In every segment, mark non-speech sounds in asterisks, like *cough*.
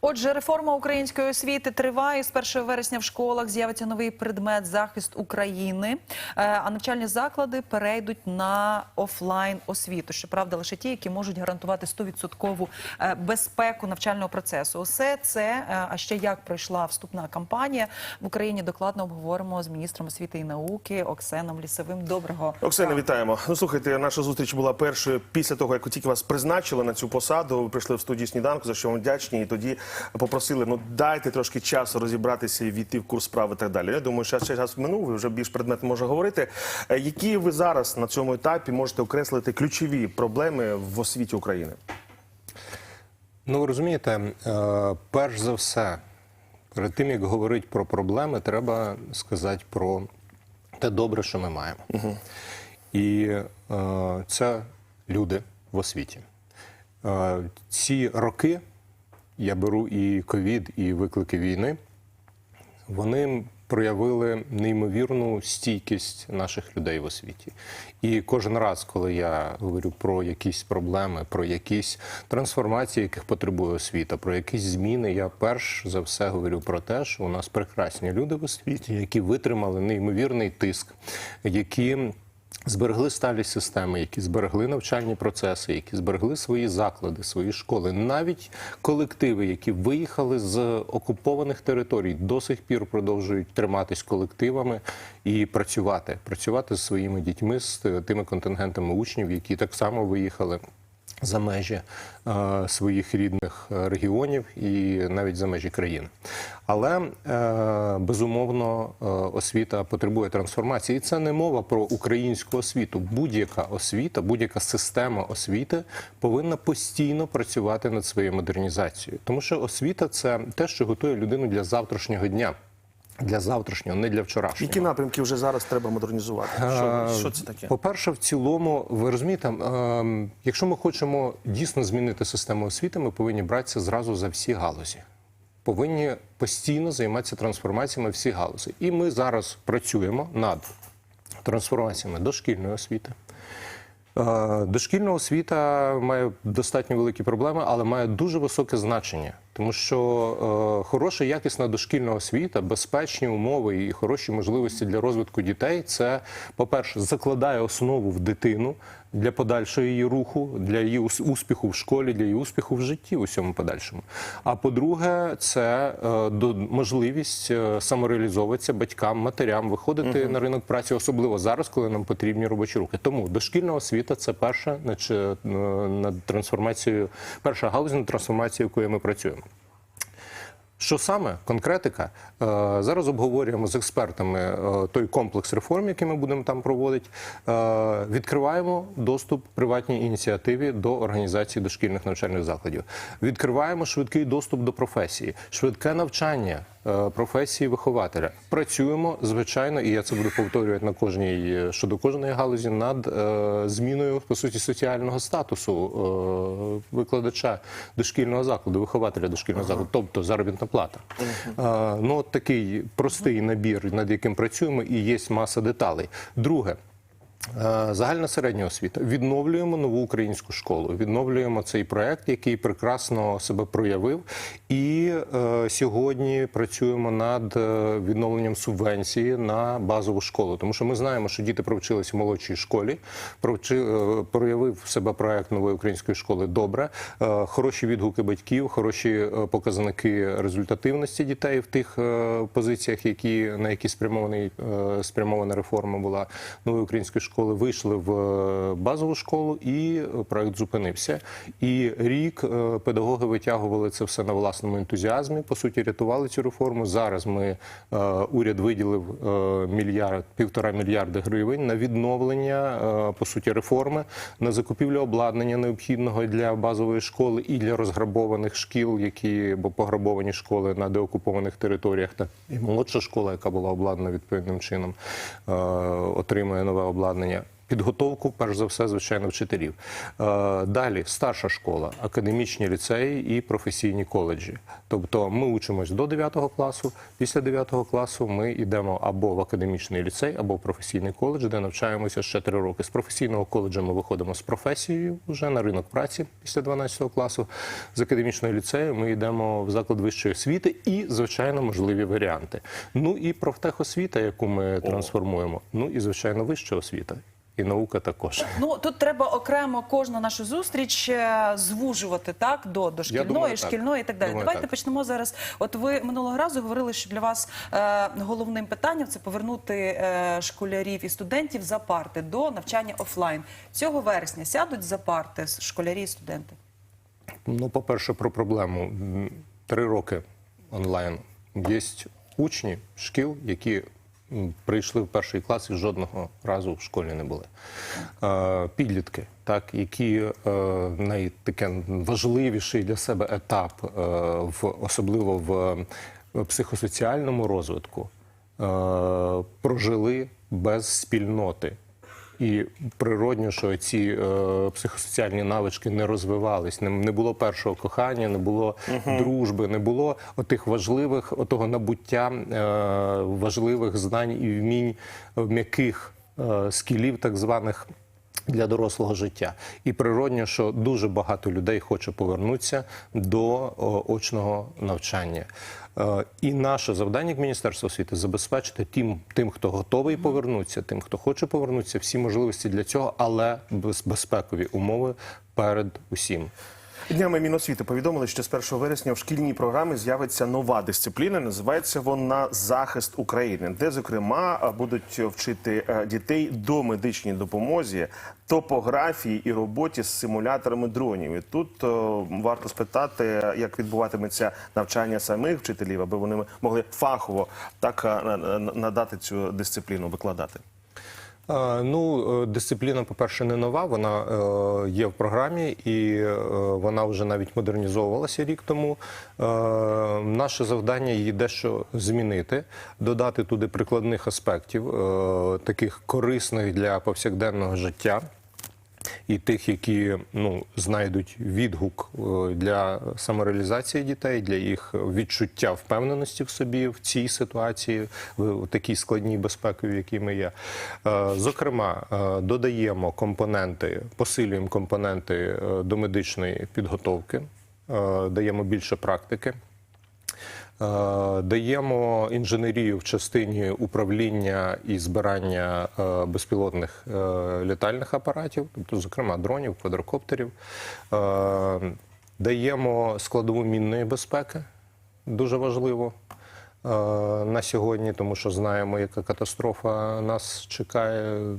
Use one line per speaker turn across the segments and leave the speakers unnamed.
Отже, реформа української освіти триває. З 1 вересня в школах з'явиться новий предмет захист України, Е, а навчальні заклади перейдуть на офлайн освіту. Щоправда, лише ті, які можуть гарантувати 100% е, безпеку навчального процесу. Усе це, е, а ще як пройшла вступна кампанія в Україні. Докладно обговоримо з міністром освіти і науки Оксеном Лісовим. Доброго
Оксана, вітаємо. Ну слухайте, наша зустріч була першою після того, як тільки вас призначили на цю посаду. Ви прийшли в студію сніданку, за що вам вдячні. І тоді попросили, ну дайте трошки часу розібратися і війти в курс справи і так далі. Я думаю, що час минув, ви вже більш предметно може говорити. Е, Які ви зараз на цьому етапі можете окреслити ключові проблеми в освіті України?
Ну, ви розумієте, е, перш за все, перед тим як говорити про проблеми, треба сказати про те добре, що ми маємо. І е, це люди в освіті. Ці роки я беру і ковід, і виклики війни. Вони проявили неймовірну стійкість наших людей в освіті. І кожен раз, коли я говорю про якісь проблеми, про якісь трансформації, яких потребує освіта, про якісь зміни, я перш за все говорю про те, що у нас прекрасні люди в освіті, які витримали неймовірний тиск, які зберегли сталі системи, які зберегли навчальні процеси, які зберегли свої заклади, свої школи, навіть колективи, які виїхали з окупованих територій, до сих пір продовжують триматись колективами і працювати, працювати з своїми дітьми, з тими контингентами учнів, які так само виїхали. За межі е, своїх рідних е, регіонів і навіть за межі країни. Але е, безумовно освіта потребує трансформації. І це не мова про українську освіту. Будь-яка освіта, будь-яка система освіти повинна постійно працювати над своєю модернізацією. Тому що освіта це те, що готує людину для завтрашнього дня. Для завтрашнього, не для вчорашнього.
Які напрямки вже зараз треба модернізувати? Що, що це таке?
По-перше, в цілому, ви розумієте, ем, якщо ми хочемо дійсно змінити систему освіти, ми повинні братися зразу за всі галузі. Повинні постійно займатися трансформаціями всі галузі. І ми зараз працюємо над трансформаціями дошкільної освіти. Е, Дошкільна освіта має достатньо великі проблеми, але має дуже високе значення, тому що е, хороша якісна дошкільна освіта, безпечні умови і хороші можливості для розвитку дітей це, по-перше, закладає основу в дитину для подальшого її руху, для її успіху в школі, для її успіху в житті у всьому подальшому. А по-друге, це е, до- можливість е, самореалізовуватися батькам, матерям, виходити на ринок праці, особливо зараз, коли нам потрібні робочі руки. Тому дошкільна освіта це перша нач- е, над трансформацією, перша галузь над трансформацією, якою ми працюємо. Що саме конкретика? Е, Зараз обговорюємо з експертами е, той комплекс реформ, який ми будемо там проводити. Е, Відкриваємо доступ приватній ініціативі до організації дошкільних навчальних закладів. Відкриваємо швидкий доступ до професії, швидке навчання професії вихователя. Працюємо звичайно, і я це буду повторювати на кожній е, щодо кожної галузі над е, зміною по суті соціального статусу е, викладача дошкільного закладу, вихователя дошкільного закладу, тобто заробітна плата. Е, ну от такий простий набір, над яким працюємо, і є маса деталей. Друге. Е, Загальна середня освіта. Відновлюємо нову українську школу. Відновлюємо цей проект, який прекрасно себе проявив. І е, сьогодні працюємо над е, відновленням субвенції на базову школу. Тому що ми знаємо, що діти провчилися в молодшій школі. Провчи, е, проявив себе проект нової української школи добре. Е, хороші відгуки батьків, хороші е, показники результативності дітей в тих е, позиціях, які на які спрямований е, спрямована реформа була нової української школи. Вийшли в е, базову школу, і проект зупинився. І рік е, педагоги витягували це все на власному ентузіазмі. По суті, рятували цю реформу. Зараз ми е, уряд виділив мільярд півтора мільярди гривень на відновлення по суті реформи, на закупівлю обладнання необхідного для базової школи і для розграбованих шкіл, які бо пограбовані школи на деокупованих територіях, та і молодша школа, яка була обладнана відповідним чином, отримує нове обладнання обладнання. Підготовку, перш за все, звичайно, вчителів. Е, Далі старша школа, академічні ліцеї і професійні коледжі. Тобто ми учимось до 9 класу. Після 9 класу ми йдемо або в академічний ліцей, або в професійний коледж, де навчаємося ще 3 роки. З професійного коледжу ми виходимо з професією вже на ринок праці після 12 класу. З академічного ліцею ми йдемо в заклад вищої освіти і, звичайно, можливі варіанти. Ну і профтехосвіта, яку ми трансформуємо. Ну і звичайно, вища освіта. І наука також.
Ну тут треба окремо кожну нашу зустріч е, звужувати так до дошкільної,
думаю, так.
шкільної і так далі.
Думаю,
Давайте
так.
почнемо зараз. От ви минулого разу говорили, що для вас е, головним питанням це повернути е, школярів і студентів за парти до навчання офлайн. Цього вересня сядуть за парти школярі і студенти.
Ну, по-перше, про проблему. Три роки онлайн. Є учні шкіл, які прийшли в перший клас і жодного разу в школі не були. Е, Підлітки, так, які е, найтаке важливіший для себе етап, е, в, особливо в психосоціальному розвитку, прожили без спільноти. І природньо, що ці е, психосоціальні навички не розвивались. Не, не було першого кохання, не було дружби, не було отих важливих, отого набуття е, важливих знань і вмінь е, м'яких е, скілів, так званих. Для дорослого життя і природньо, що дуже багато людей хоче повернутися до очного навчання. Е, І наше завдання як Міністерства освіти забезпечити тим, тим, хто готовий повернутися, тим, хто хоче повернутися, всі можливості для цього, але без безпекові умови перед усім.
Днями Міносвіти повідомили, що з 1 вересня в шкільній програмі з'явиться нова дисципліна. Називається вона захист України, де зокрема будуть вчити е, дітей до медичній допомозі, топографії і роботі з симуляторами дронів. І тут е, варто спитати, як відбуватиметься навчання самих вчителів, аби вони могли фахово так е, на- на- надати цю дисципліну, викладати.
Ну, е, дисципліна, по-перше, не нова. Вона е, є в програмі і е, вона вже навіть модернізовувалася рік тому. Наше завдання її дещо змінити, додати туди прикладних аспектів, таких корисних для повсякденного життя. І тих, які ну знайдуть відгук е, для самореалізації дітей, для їх відчуття впевненості в собі в цій ситуації, в такій складній безпековій, в якій ми є. Е, Зокрема, е, додаємо компоненти, посилюємо компоненти до медичної підготовки, даємо більше практики. Е, Даємо інженерію в частині управління і збирання е, безпілотних е, літальних апаратів, тобто, зокрема, дронів, квадрокоптерів. Даємо складову мінної безпеки, дуже важливо на сьогодні, тому що знаємо, яка катастрофа нас чекає.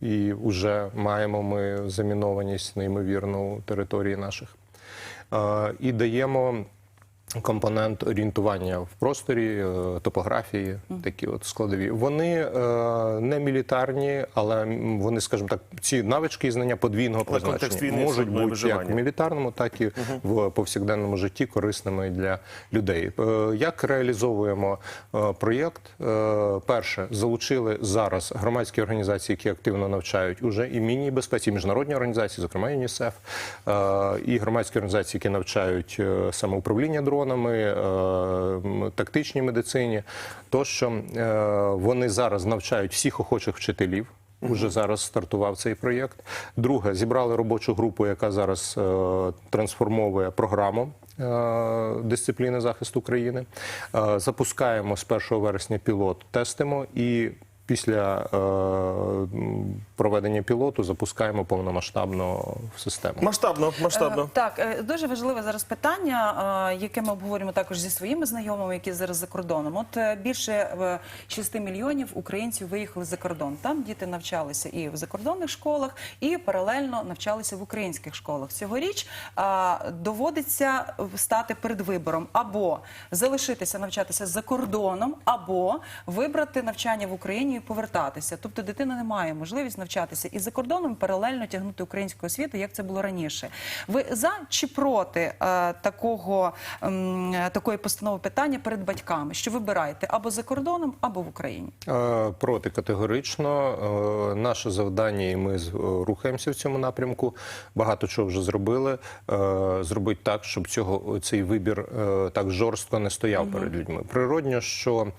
І вже маємо ми замінованість неймовірну території наших. І даємо компонент орієнтування в просторі, е, топографії, такі от складові. Вони е, не мілітарні, але вони, скажімо так, ці навички і знання подвійного
Але контекст
призначення можуть бути як в мілітарному, так і в повсякденному житті корисними для людей. Е, Як реалізовуємо е, проєкт? Е, Перше, залучили зараз громадські організації, які активно навчають уже і мінній безпеці, і міжнародні організації, зокрема ЮНІСЕФ, е, і громадські організації, які навчають самоуправління дронами, е, тактичній медицині, то що е, вони зараз навчають всіх охочих вчителів. Уже зараз стартував цей проєкт. Друге, зібрали робочу групу, яка зараз е, трансформовує програму е, дисципліни захисту України. Е, запускаємо з 1 вересня пілот, тестимо і. Після е, проведення пілоту запускаємо повномасштабно в систему.
Масштабно, масштабно.
Е, Так, е, дуже важливе зараз питання, е, яке ми обговорюємо також зі своїми знайомими, які зараз за кордоном. От е, більше е, 6 мільйонів українців виїхали за кордон. Там діти навчалися і в закордонних школах, і паралельно навчалися в українських школах. Цьогоріч е, доводиться стати перед вибором або залишитися навчатися за кордоном, або вибрати навчання в Україні Україні повертатися. Тобто дитина не має можливість навчатися і за кордоном паралельно тягнути українську освіту, як це було раніше. Ви за чи проти е, такого ем, такої постанови питання перед батьками, що вибираєте або за кордоном, або в Україні?
Е, Проти категорично. Е, Наше завдання, і ми е, рухаємося в цьому напрямку. Багато чого вже зробили. Е, Зробити так, щоб цього цей вибір е, так жорстко не стояв перед людьми. Природньо, що е,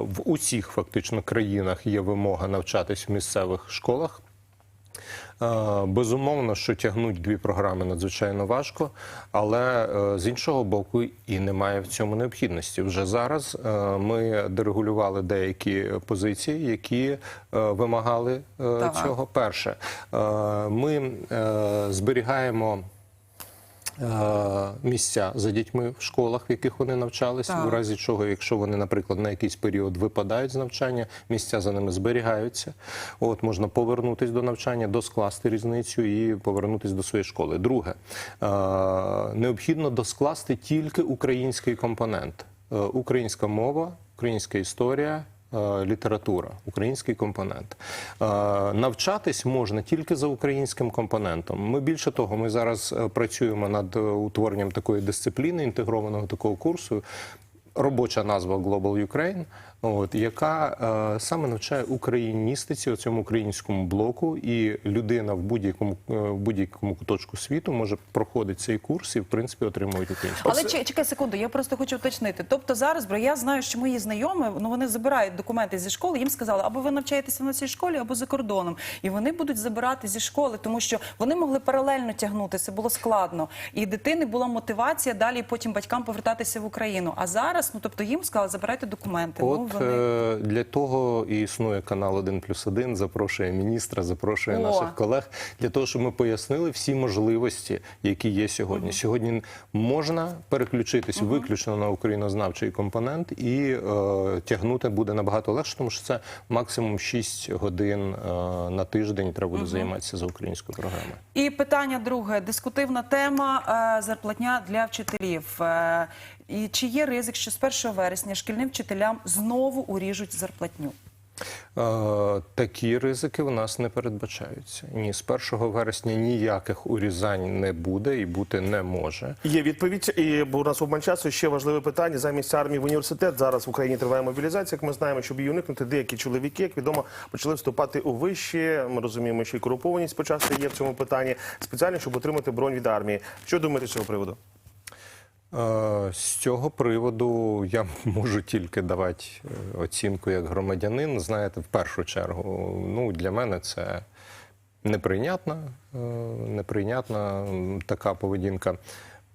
в усіх фактично країнах є вимога навчатись в місцевих школах. Е, Безумовно, що тягнуть дві програми надзвичайно важко, але е, з іншого боку і немає в цьому необхідності. Вже зараз е, ми дерегулювали деякі позиції, які вимагали
Так.
цього. Перше, ми зберігаємо. Е, Місця за дітьми в школах, в яких вони навчалися,
Так.
у разі чого, якщо вони, наприклад, на якийсь період випадають з навчання, місця за ними зберігаються. От можна повернутися до навчання, доскласти різницю і повернутися до своєї школи. Друге, е, необхідно доскласти тільки український компонент: Е, українська мова, українська історія. Е, Література, український компонент. Е, Навчатись можна тільки за українським компонентом. Ми більше того, ми зараз е, працюємо над утворенням такої дисципліни, інтегрованого такого курсу. Робоча назва Global Ukraine, от, яка е, саме навчає україністиці, цьому українському блоку, і людина в будь-якому е, в будь-якому куточку світу може проходити цей курс і в принципі отримують українську.
Але чи- чекай секунду, я просто хочу уточнити. Тобто зараз, бо я знаю, що мої знайомі, ну вони забирають документи зі школи. Їм сказали, або ви навчаєтеся на цій школі, або за кордоном, і вони будуть забирати зі школи, тому що вони могли паралельно тягнути. Це було складно. І дитини була мотивація далі потім батькам повертатися в Україну. А зараз, ну тобто їм сказали, забирайте документи. ну
От
вони
е, для того і існує канал 1 плюс 1, запрошує міністра, запрошує
О.
наших колег для того, щоб ми пояснили всі можливості, які є сьогодні. Сьогодні можна переключитись виключно на українознавчий компонент і е, тягнути буде набагато легше, тому що це максимум 6 годин е, на тиждень треба буде займатися за українською програмою.
І питання друге: дискутивна тема е, зарплатня для вчителів. Е, і чи є ризик, що з 1 вересня шкільним вчителям знову уріжуть зарплатню?
Е, Такі ризики в нас не передбачаються. Ні, з 1 вересня ніяких урізань не буде і бути не може.
Є відповідь, і бо у нас обмаль часу ще важливе питання. Замість армії в університет зараз в Україні триває мобілізація. Як ми знаємо, щоб її уникнути, деякі чоловіки, як відомо, почали вступати у вищі. Ми розуміємо, що і корупованість почасти є в цьому питанні спеціально, щоб отримати бронь від армії. Що думаєте з цього приводу?
Е, З цього приводу я *laughs* можу тільки давати е, оцінку як громадянин. Знаєте, в першу чергу, ну для мене це неприйнятна, е, неприйнятна така поведінка.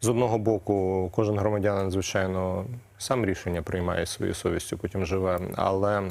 З одного боку, кожен громадянин, звичайно, сам рішення приймає своєю совістю, потім живе. Але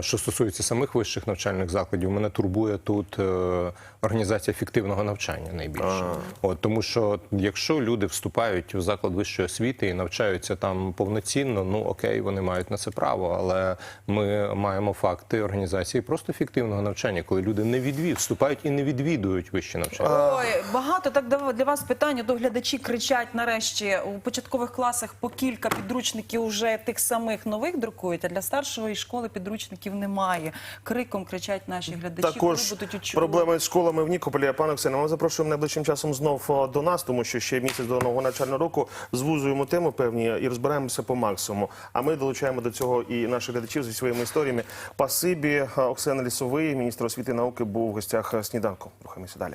що стосується самих вищих навчальних закладів, мене турбує тут е, організація фіктивного навчання найбільше. От, тому що якщо люди вступають в заклад вищої освіти і навчаються там повноцінно, ну окей, вони мають на це право. Але ми маємо факти організації просто фіктивного навчання, коли люди не відвід вступають і не відвідують вищі навчання.
Ой, багато так для вас питань. До глядачі кричать нарешті у початкових класах по кілька підручників уже тих самих нових друкують, а для старшої школи підручників немає. Криком кричать наші глядачі,
Також
коли будуть
проблеми з школами в Нікополі. Пане Оксано, ми запрошуємо найближчим часом знов до нас, тому що ще місяць до нового навчального року звузуємо тему певні і розбираємося по максимуму. А ми долучаємо до цього і наших глядачів зі своїми історіями. Пасибі е, Оксана Лісовий, міністр освіти і науки, був у гостях е, сніданку. Рухаємося далі.